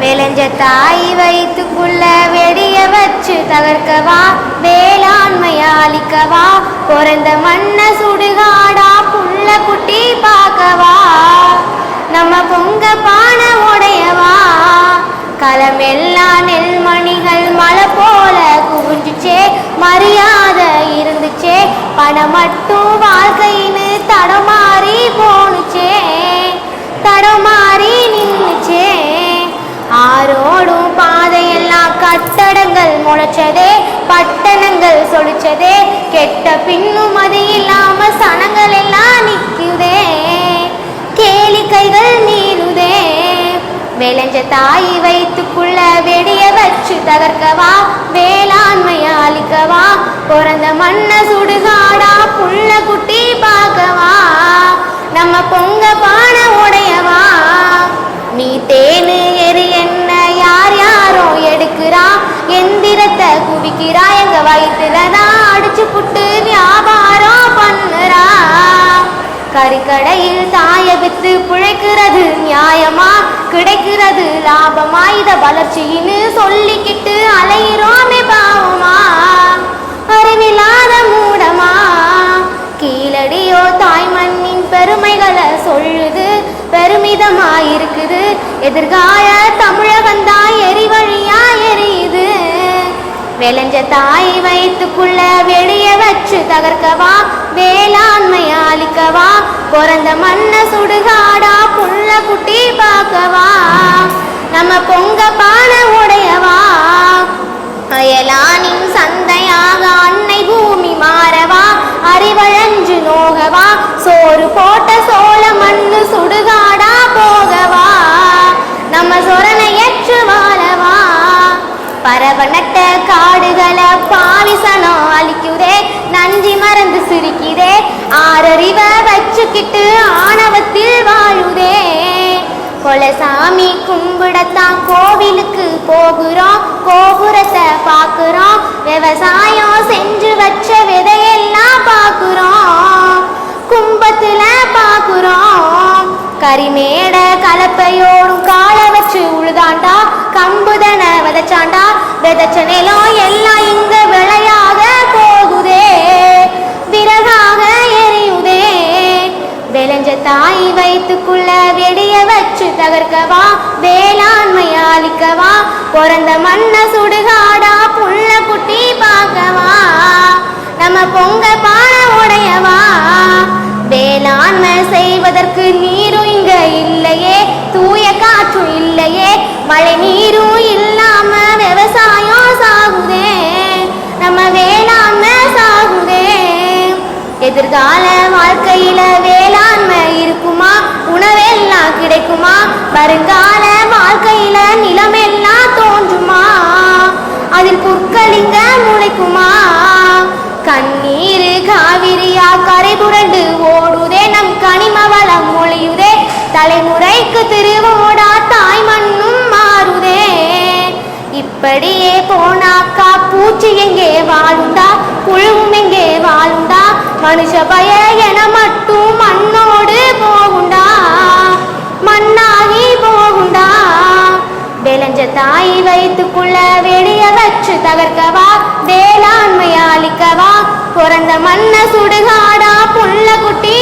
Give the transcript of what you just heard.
விளைஞ்ச தாய் வயிற்றுக்குள்ள வெடிய வச்சு தகர்க்கவா வேளாண்மையை அழிக்கவா பிறந்த மண்ண சுடுகாடா புள்ள குட்டி பார்க்கவா. நம்ம பொங்க பானை உடையவா களமெல்லாம் நெல்மணிகள் மலை போல குவிஞ்சுச்சே மரியாதை இருந்துச்சே பணம் மட்டும் முளைச்சதே பட்டணங்கள் சொலிச்சதே கெட்ட பின்னும் அது இல்லாம சனங்கள் எல்லாம் நிக்குதே கேளிக்கைகள் நீளுதே. விளைஞ்ச தாய் வைத்துக்குள்ள வெடிய வச்சு தகர்க்கவா வேளாண்மையை அழிக்கவா பிறந்த மண்ண சுடுகா விக்கிறா எங்க வயிற்றுல தான் அடிச்சு புட்டு வியாபாரம் பண்ணுறா. கறிக்கடையில் தாய வித்து பிழைக்கிறது நியாயமா? கிடைக்கிறது லாபமா? இத வளர்ச்சின்னு சொல்லிக்கிட்டு அலையிறோமே பாவமா? அறிவில்லாத மூடமா? கீழடியோ தாய் மண்ணின் பெருமைகளை சொல்லுது பெருமிதமா இருக்குது எதிர்கால தம் விளைஞ்ச தாய் வயிற்றுக்குள்ள வெளிய வச்சு தகர்க்கவா வேளாண்மை அழிக்கவா பிறந்த மண்ண சுடுகாடா புள்ள குட்டி பார்க்கவா நம்ம பொங்க பான உடையவா. அயலானின் சந்தையாக அன்னை பூமி மாறவா அறிவழஞ்சு நோகவா சோறு போட்ட சோழ மண்ணு சுடுகாடா போகவா. நம்ம சொரணை ஏற்று வாழவா பரவனட்ட வச்சுக்கிட்டு ஆணவத்தில் வாழுதே. கொலசாமி கும்பிடத்தான் கோவிலுக்கு போகிறோம். கோபுரத்தை பார்க்குறோம். விவசாயம் செஞ்சு வச்ச விதையெல்லாம் பார்க்குறோம். கும்பத்துல பார்க்குறோம். கரிமேட கலப்பையோடும் காலை வச்சு உழுதாண்டா. கம்புதன விதைச்சாண்டா. விதைச்ச நிலம் எல்லாம் தாய் வயிற்றுக்குள்ள வெடிய வச்சு தகர்க்கவா வேளாண்மை அழிக்கவா பிறந்த மண்ண சுடுகாடா புள்ள குட்டி பார்க்கவா. நம்ம பொங்க பான உடையவா. வேளாண்மை செய்வதற்கு நீரும் இங்க இல்லையே தூய காற்றும் இல்லையே மழை நீரும் இல்லாம விவசாயம் சாகுதே. நம்ம வேளாண்மை சாகுதே. எதிர்கால வாழ்க்கையில கிடைக்குமா வருங்கால வாழ்க்கையில நிலமெல்லாம் தோன்றுமா? அதில் புற்களிங்க முளைக்குமா? கண்ணீர் காவிரியா கரை புரண்டு ஓடுதே நம் கனிம வளம் மொழியுதே தலைமுறைக்கு திருவோடா தாய் மண்ணும் மாறுதே. இப்படியே போனாக்கா பூச்சி எங்கே வாழுண்டா புழுவும் எங்கே வாழுண்டா மனுஷ பய என மட்டும் வயிற்றுக்குள்ள வெளிய வச்சு தகர்க்கவா? வேளாண்மையை அழிக்கவா பிறந்த மண்ண சுடுகாடா புள்ள குட்டி